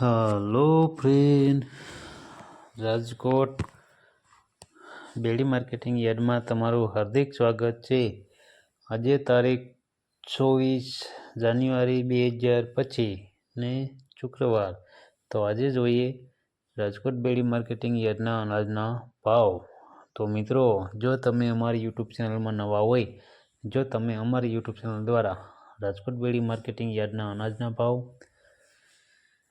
Hello friend. Rajkot Bedi marketing યાર્ડમાં તમારું હાર્દિક સ્વાગત છે. આજે તારીખ ચોવીસ જાન્યુઆરી બે હજાર પચીસ ને શુક્રવાર. તો આજે જોઈએ રાજકોટ બેડી માર્કેટિંગ યાર્ડના અનાજના ભાવ. તો મિત્રો, જો તમે અમારી યુટ્યુબ ચેનલમાં નવા હોય, જો તમે અમારી યુટ્યુબ ચેનલ દ્વારા રાજકોટ બેડી માર્કેટિંગ યાર્ડના અનાજના ભાવ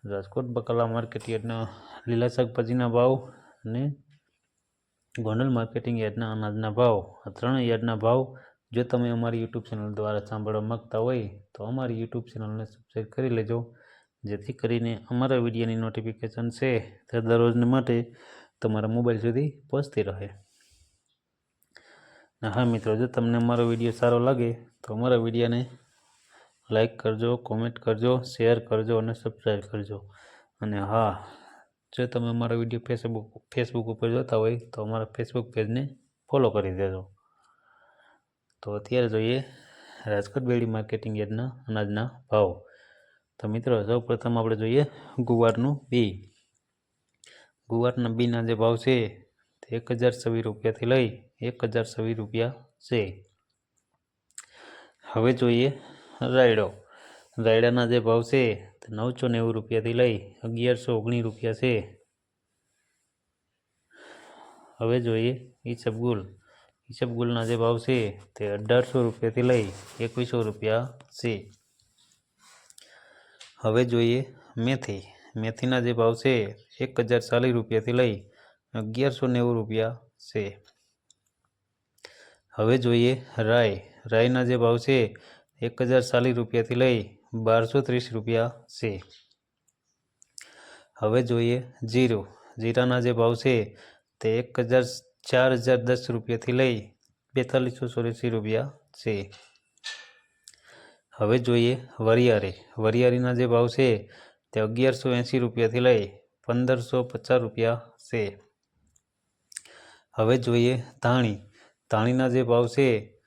રાજકોટ બકાલા માર્કેટ યાર્ડના લીલા શાકભાજીના ભાવ અને ગોંડલ માર્કેટિંગ યાર્ડના અનાજના ભાવ, આ ત્રણ યાર્ડના ભાવ જો તમે અમારી યુટ્યુબ ચેનલ દ્વારા સાંભળવા માગતા હોય તો અમારી યુટ્યુબ ચેનલને સબસ્ક્રાઈબ કરી લેજો. જેથી કરીને અમારા વિડીયોની નોટિફિકેશન છે તે દરરોજને માટે તમારા મોબાઈલ સુધી પહોંચતી રહે. હા મિત્રો, જો તમને અમારો વીડિયો સારો લાગે તો અમારા વિડીયોને લાઈક કરજો કોમેન્ટ કરજો શેર કરજો અને સબસ્ક્રાઈબ કરજો. અને હા, જો તમે અમારા વીડિયો ફેસબુક ફેસબુક ઉપર જોતા હોય તો અમારા ફેસબુક પેજને ફોલો કરી દેજો. તો અત્યારે જોઈએ રાજકોટ બેડી માર્કેટિંગ યાર્ડના અનાજના ભાવ. તો મિત્રો સૌ પ્રથમ આપણે જોઈએ ગુવારનું બી. ગુવારના બીના જે ભાવ છે તે એક હજાર છવ્વીસ રૂપિયાથી લઈ એક હજાર છવ્વીસ રૂપિયા છે. હવે જોઈએ રાયડો. રાયડાના જે ભાવ છે તે નવસો નેવું રૂપિયાથી લઈ અગિયારસો ઓગણીસ રૂપિયા છે. હવે જોઈએ ઈસબગુલ ઈસબગુલના જે ભાવ છે તે અઢારસો રૂપિયાથી લઈ એકવીસો રૂપિયા છે. હવે જોઈએ મેથી. મેથીના જે ભાવ છે એક હજાર ચાલીસ રૂપિયાથી લઈ અગિયારસો નેવું રૂપિયા છે. હવે જોઈએ રાય રાયના જે ભાવ છે એક હજાર ચાલીસ રૂપિયાથી લઈ બારસો ત્રીસ રૂપિયા છે. હવે જોઈએ જીરું. જીરાના જે ભાવ છે તે એક હજાર ચાર હજાર દસ રૂપિયાથી લઈ બેતાલીસો ચોર્યાસી રૂપિયા છે. હવે જોઈએ વરિયાળી. વરિયાળીના જે ભાવ છે તે અગિયારસો એંસી રૂપિયાથી લઈ પંદરસો પચાસ રૂપિયા છે. હવે જોઈએ ધાણી. ધાણીના જે ભાવ છે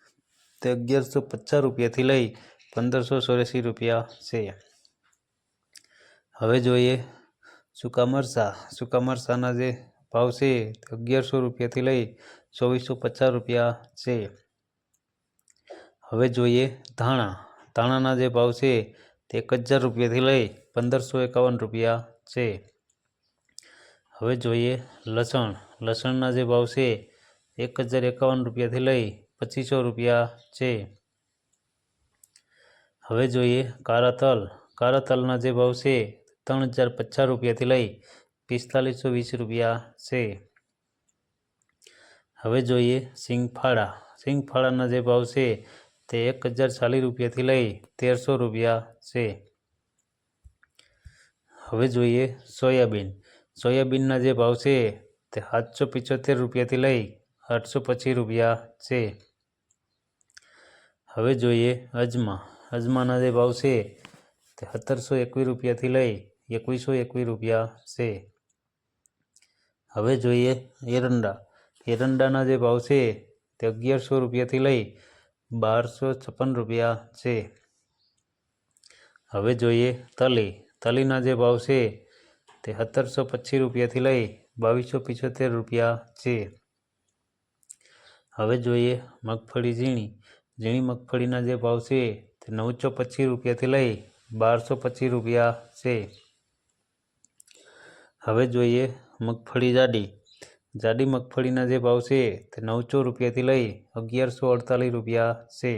તે અગિયારસો પચાસ રૂપિયાથી લઈ પંદરસો ચોર્યાસી રૂપિયા છે. હવે જોઈએ સૂકા મરચાં. સૂકા મરચાંના જે ભાવ છે તે અગિયારસો રૂપિયાથી લઈ ચોવીસો પચાસ રૂપિયા છે. હવે જોઈએ ધાણા. ધાણાના જે ભાવ છે તે એક હજાર રૂપિયાથી લઈ પંદરસો એકાવન રૂપિયા છે. હવે જોઈએ લસણ. લસણના જે ભાવ છે એક હજાર એકાવન રૂપિયાથી લઈ પચીસો રૂપિયા છે. હવે જોઈએ કારાતલ. તલ કાળા જે ભાવ છે, ત્રણ હજાર પચાસ રૂપિયાથી લઈ પિસ્તાલીસો વીસ રૂપિયા છે. હવે જોઈએ સિંગફાળા. સિંગફાળાના જે ભાવ છે, તે એક હજાર ચાલીસ રૂપિયાથી લઈ તેરસો રૂપિયા છે. હવે જોઈએ સોયાબીન. સોયાબીનના જે ભાવ છે, તે સાતસો પિચોતેર રૂપિયાથી લઈ આઠસો પચીસ રૂપિયા છે. હવે જોઈએ અજમા. અજમાના જે ભાવ છે તે સત્તરસો એકવીસ રૂપિયાથી લઈ એકવીસો એકવીસ રૂપિયા છે. હવે જોઈએ એરંડા. એરંડાના જે ભાવ છે તે અગિયારસો રૂપિયાથી લઈ બારસો છપ્પન રૂપિયા છે. હવે જોઈએ તલી. તલીના જે ભાવ છે તે સત્તરસો પચીસ રૂપિયાથી લઈ બાવીસો પિચોતેર રૂપિયા છે. હવે જોઈએ મગફળી ઝીણી. ઝીણી મગફળીના જે ભાવ છે તે નવસો પચીસ રૂપિયાથી લઈ બારસો પચીસ રૂપિયા છે. હવે જોઈએ મગફળી જાડી. જાડી મગફળીના જે ભાવ છે તે નવસો રૂપિયાથી લઈ અગિયારસો અડતાલીસ રૂપિયા છે.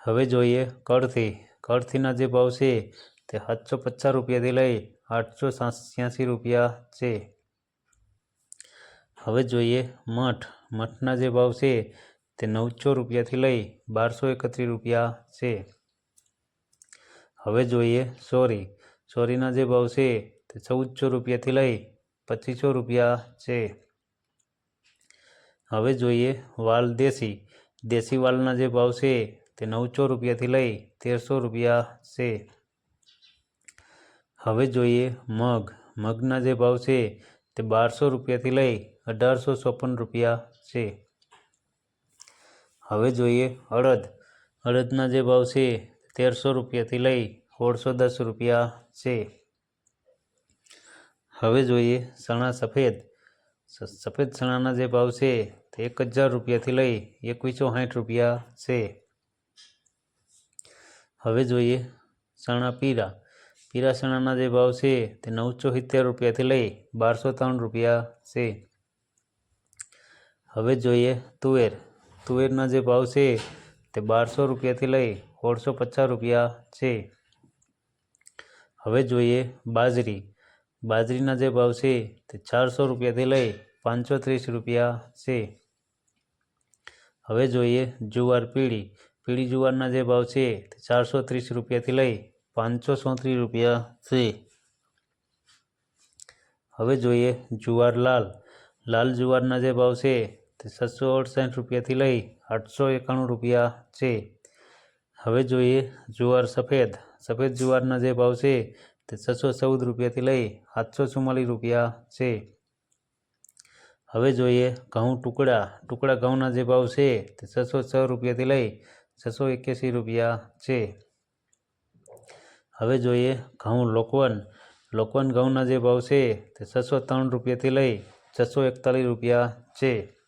હવે જોઈએ કળથી. કળથીના જે ભાવ છે તે સાતસો પચાસ રૂપિયાથી લઈ આઠસો છ્યાસી રૂપિયા છે. હવે જોઈએ મઠ. મઠના જે ભાવ છે તે નવસો રૂપિયાથી લઈ બારસો એકત્રીસ રૂપિયા છે. હવે જોઈએ સોરી. સોરીના જે ભાવ છે તે ચૌદસો રૂપિયાથી લઈ પચીસો રૂપિયા છે. હવે જોઈએ વાલ દેશી. દેશી વાલના જે ભાવ છે તે નવસો રૂપિયાથી લઈ તેરસો રૂપિયા છે. હવે જોઈએ મગ. મગના જે ભાવ છે તે બારસો રૂપિયાથી લઈ અઢારસો ચોપન રૂપિયા છે. હવે જોઈએ અડદ અડદના જે ભાવ છે તેરસો રૂપિયાથી લઈ સોળસો દસ રૂપિયા છે. હવે જોઈએ ચણા સફેદ. સ- સફેદ ચણાના જે ભાવ છે તે એક હજાર રૂપિયાથી લઈ એકવીસો સાઠ રૂપિયા છે. હવે જોઈએ ચણા પીરા. પીરા ચણાના જે ભાવ છે તે નવસો સિત્તેર રૂપિયાથી લઈ બારસો ત્રણ રૂપિયા છે. હવે જોઈએ તુવેર. તુવેરના જે ભાવ છે તે બારસો રૂપિયાથી લઈ સોળસો પચાસ રૂપિયા છે. હવે જોઈએ બાજરી. બાજરીના જે ભાવ છે તે ચારસો રૂપિયાથી લઈ પાંચસો ત્રીસ રૂપિયા છે. હવે જોઈએ જુવાર પીળી. પીળી જુવારના જે ભાવ છે તે ચારસો ત્રીસ રૂપિયાથી લઈ પાંચસો ચોત્રીસ રૂપિયા છે. હવે જોઈએ જુવાર લાલ. લાલ જુવારના જે ભાવ છે તે છસો અડસઠ રૂપિયાથી લઈ આઠસો એકાણું રૂપિયા છે. હવે જોઈએ જુવાર સફેદ. સફેદ જુવારના જે ભાવ છે તે છસો ચૌદ રૂપિયાથી લઈ સાતસો ચુમ્માલીસ રૂપિયા છે. હવે જોઈએ ઘઉં ટુકડા. ટુકડા ઘઉંના જે ભાવ છે તે છસો છ રૂપિયાથી લઈ છસો એક્યાસી રૂપિયા છે. હવે જોઈએ ઘઉં લોકવન. લોકવન ઘઉંના જે ભાવ છે તે છસો ત્રણ રૂપિયાથી લઈ છસો એકતાલીસ રૂપિયા છે.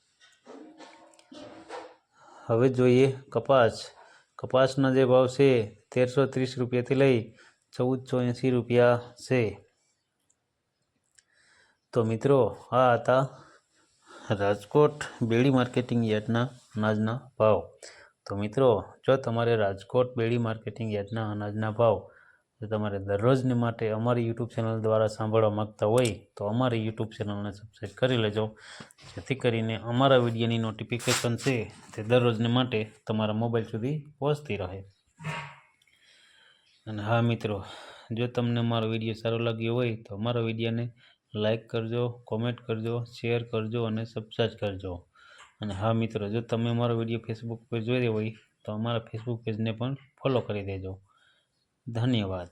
હવે જોઈએ કપાસ. કપાસના જે ભાવ છે, તેરસો ત્રીસ રૂપિયાથી લઈ ચૌદસો એંસી રૂપિયા છે. તો મિત્રો, આ હતા રાજકોટ બેડી માર્કેટિંગ યાર્ડના અનાજના ભાવ. તો મિત્રો, જો તમારે રાજકોટ બેડી માર્કેટિંગ યાર્ડના અનાજના ભાવ જો તમારે દરરોજને માટે અમારી યુટ્યુબ ચેનલ દ્વારા સાંભળવા માગતા હોય તો અમારી યુટ્યુબ ચેનલને સબસ્ક્રાઈબ કરી લેજો. જેથી કરીને અમારા વિડીયોની નોટિફિકેશન છે તે દરરોજને માટે તમારા મોબાઈલ સુધી પહોંચતી રહે. અને હા મિત્રો, જો તમને અમારો વીડિયો સારો લાગ્યો હોય તો મારા વિડીયોને લાઈક કરજો કોમેન્ટ કરજો શેર કરજો અને સબસ્ક્રાઈબ કરજો. અને હા મિત્રો, જો તમે અમારો વીડિયો ફેસબુક પર જોઈ રહ્યો હોય તો અમારા ફેસબુક પેજને પણ ફોલો કરી દેજો. ધન્યવાદ.